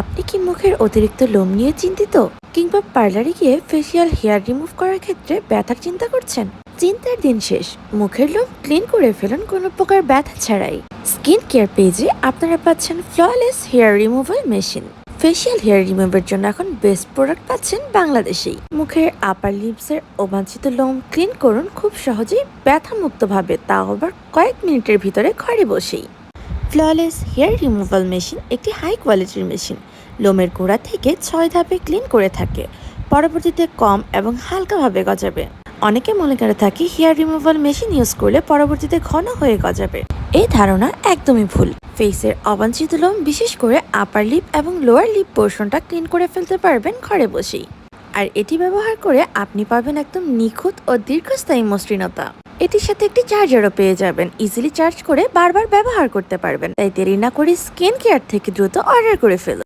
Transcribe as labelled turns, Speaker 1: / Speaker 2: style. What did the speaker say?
Speaker 1: আপনি কি মুখের অতিরিক্ত লোম নিয়ে চিন্তিত? কিংবা পার্লারে গিয়ে ফেসিয়াল হেয়ার রিমুভ করার ক্ষেত্রে ব্যথার চিন্তা করছেন? চিন্তার দিন শেষ। মুখের লোম ক্লিন করে ফেলুন কোনো প্রকার ব্যথা ছাড়াই। স্কিন কেয়ার পেজে আপনারা পাচ্ছেন flawless hair removal machine facial hair রিমুভের জন্য এখন বেস্ট প্রোডাক্ট পাচ্ছেন বাংলাদেশেই। মুখের আপার লিপসের অবাঞ্ছিত লোম ক্লিন করুন খুব সহজেই ব্যথা মুক্তভাবে তাও আবার কয়েক মিনিটের ভিতরে ঘরে বসেই। ফ্ললেস হেয়ার রিমুভাল মেশিন একটি হাই কোয়ালিটির মেশিন লোমের গোড়া থেকে ছয় ধাপে ক্লিন করে থাকে। পরবর্তীতে কম এবং হালকাভাবে গজাবে। অনেকে মনে করে থাকে হেয়ার রিমুভাল মেশিন ইউজ করলে পরবর্তীতে ঘন হয়ে গজাবে। এই ধারণা একদমই ভুল। ফেসের অবাঞ্ছিত লোম বিশেষ করে আপার লিপ এবং লোয়ার লিপ পোর্শনটা ক্লিন করে ফেলতে পারবেন ঘরে বসেই। আর এটি ব্যবহার করে আপনি পাবেন একদম নিখুঁত ও দীর্ঘস্থায়ী মসৃণতা। এটির সাথে একটি চার্জারও পেয়ে যাবেন। ইজিলি চার্জ করে বারবার ব্যবহার করতে পারবেন। তাই দেরি না করে স্কিন কেয়ার থেকে দ্রুত অর্ডার করে ফেলুন।